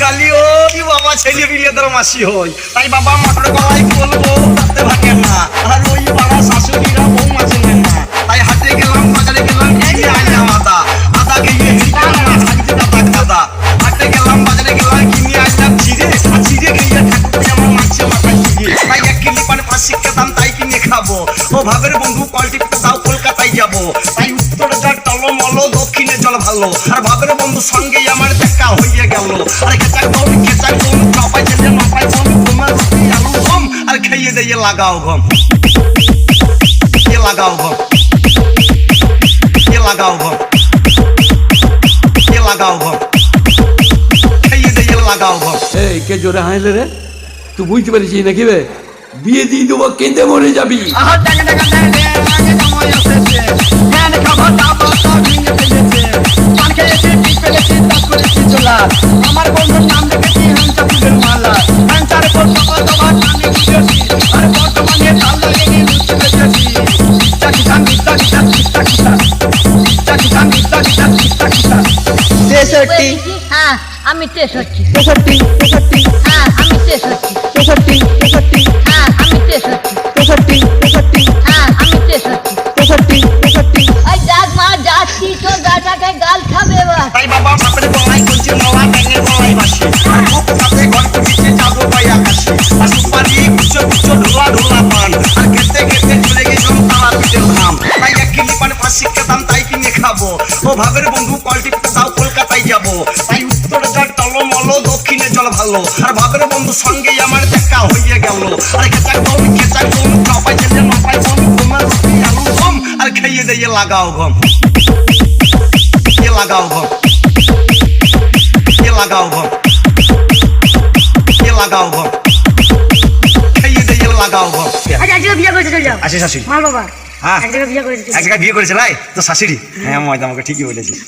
কালি ও কি বাবা ছেলে বিলে তোর মাসি হই। তাই বাবা মটর কলাই বলব তাতে ভাগে না। আর ওই বাবা শাশুড়িরা বউ মাছ নেন না। তাই হাটে গেলাম, বাজারে গেলাম, এই আইনা মাদা। আদা গিয়ে আর কিনে খাব। ও ভাবের বন্ধু কলটি দাও, কলকাতায় যাব। তাই উত্তরে যা দক্ষিণে জল ভালো। আর ভাবের বন্ধু সঙ্গে আমার দেখা হইয়া গেল আর কেচাক বোন কেচাক বোন চাপাই ছেলে মাপাই বোন তোমার রুটি আলু গম আর খাইয়ে দিয়ে লাগাও গম লাগাও গম লাগাও গম লাগাও গম খাইয়ে দিয়ে লাগাও গম এই কে জোরে হাসলে রে তুই বুঝতে পারছিস নাকি বে বিয়ে দিয়ে দেবো কেঁদে মরে যাবি আহা টাকা টাকা টাকা লাগে সময় তেষট্টি। হ্যাঁ আমি তেষট্টি। তেষট্টি তেষট্টি। হ্যাঁ আমি তেষট্টি। তেষট্টি তেষট্টি। হ্যাঁ আমি তেষট্টি। তেষট্টি তেষট্টি। হ্যাঁ আমি তেষট্টি। তেষট্টি তেষট্টি। ওই দেখ মা যাচ্ছি তোর গাটাকে গাল খাবে এবার। বাবা বাপের গলায় করছে নলা ব্যাঙের বাসি। খাব ও ভাবের বন্ধু কলটি দাও কলকাতায় যাব। তাই উত্তরে যা টলমল, দক্ষিণে জল ভালো। আর ভাবের বন্ধু সঙ্গে আমার দেখা হইয়া গেল। আর খেচাক বোন খেচাক বোন চাপাই ছেলে মাপাই বোন তোমার রুটি, আলু, গম, আর খাইয়ে দিয়ে লাগাও গম। লাগাও গম। লাগাও গম। লাগাও গম। খাইয়ে দিয়ে লাগাও গম। এক জায়গায় বিয়ে করেছে চলে যাও। আসে শাশুড়ি মার বাবা। হ্যাঁ। এক জায়গায় বিয়ে করেছে এক জায়গায় বিয়ে করেছে লাই তো শাশুড়ি। হ্যাঁ ময়দা আমাকে ঠিকই বলেছিস।